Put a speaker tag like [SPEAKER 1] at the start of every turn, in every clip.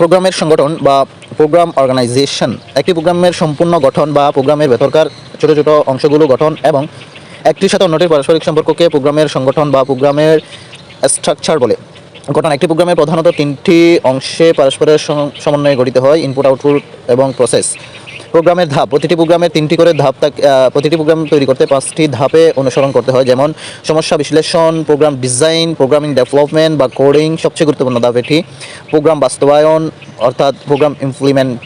[SPEAKER 1] প্রোগ্রামের সংগঠন বা প্রোগ্রাম অর্গানাইজেশন, একটি প্রোগ্রামের সম্পূর্ণ গঠন বা প্রোগ্রামের ভেতরকার ছোট ছোট অংশগুলো গঠন এবং একটির সাথে অন্যটির পারস্পরিক সম্পর্ককে প্রোগ্রামের সংগঠন বা প্রোগ্রামের স্ট্রাকচার বলে। গঠন, একটি প্রোগ্রামের প্রধানত তিনটি অংশে পারস্পরের সমন্বয়ে গঠিত হয় ইনপুট আউটপুট এবং প্রসেস প্রোগ্রামের ধাপ, প্রতিটি প্রোগ্রামের তিনটি করে ধাপ প্রতিটি প্রোগ্রাম তৈরি করতে পাঁচটি ধাপে অনুসরণ করতে হয়, যেমন সমস্যা বিশ্লেষণ, প্রোগ্রাম ডিজাইন, প্রোগ্রামিং ডেভেলপমেন্ট বা কোডিং, সবচেয়ে গুরুত্বপূর্ণ ধাপ এটি, প্রোগ্রাম বাস্তবায়ন, অর্থাৎ প্রোগ্রাম ইমপ্লিমেন্ট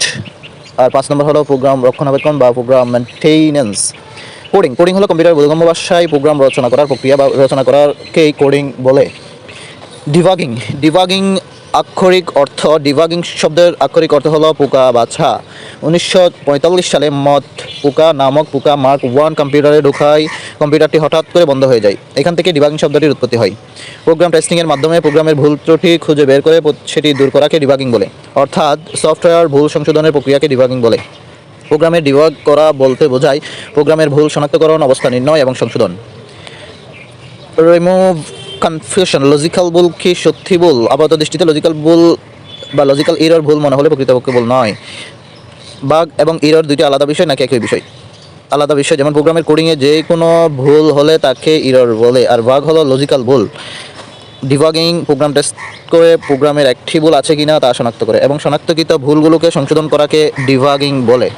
[SPEAKER 1] আর পাঁচ নম্বর হলো প্রোগ্রাম রক্ষণাবেক্ষণ বা প্রোগ্রাম মেনটেনেন্স কোডিং কোডিং হলো কম্পিউটার বোধগম্য ভাষায় প্রোগ্রাম রচনা করার প্রক্রিয়া বা রচনা করারকেই কোডিং বলে। ডিভাগিং ডিভাগিং আক্ষরিক অর্থ ডিভাগিং শব্দের আক্ষরিক অর্থ হলো পোকা বাছা উনিশশো পঁয়তাল্লিশ সালে মত পোকা নামক পোকা মার্ক ওয়ান কম্পিউটারে ঢোকায়, কম্পিউটারটি হঠাৎ করে বন্ধ হয়ে যায়। এখান থেকে ডিভাগিং শব্দটির উৎপত্তি হয়। প্রোগ্রাম টেস্টিংয়ের মাধ্যমে প্রোগ্রামের ভুল ত্রুটি খুঁজে বের করে সেটি দূর করাকে ডিভাগিং বলে। অর্থাৎ সফটওয়্যার ভুল সংশোধনের প্রক্রিয়াকে ডিভাগিং বলে। প্রোগ্রামের ডিভাগ করা বলতে বোঝায়, প্রোগ্রামের ভুল শনাক্তকরণ, অবস্থা নির্ণয় এবং সংশোধন। রিমুভ কনফিউশন লজিক্যাল ভুল কি সত্যি ভুল? আপাতত দৃষ্টিতে লজিক্যাল ভুল বা লজিক্যাল ইরর ভুল মনে হলে প্রকৃতপক্ষে ভুল নয়। বাগ এবং ইরর দুইটি আলাদা বিষয় নাকি একই বিষয়? আলাদা বিষয়, যেমন প্রোগ্রামের কোডিংয়ে যে কোনো ভুল হলে তাকে ইরর বলে, আর বাগ হলো লজিক্যাল ভুল। ডিভাগিং প্রোগ্রাম টেস্ট করে প্রোগ্রামের একটি ভুল আছে কিনা তা শনাক্ত করে, এবং শনাক্তকৃত ভুলগুলোকে সংশোধন করাকে ডিভাগিং বলে।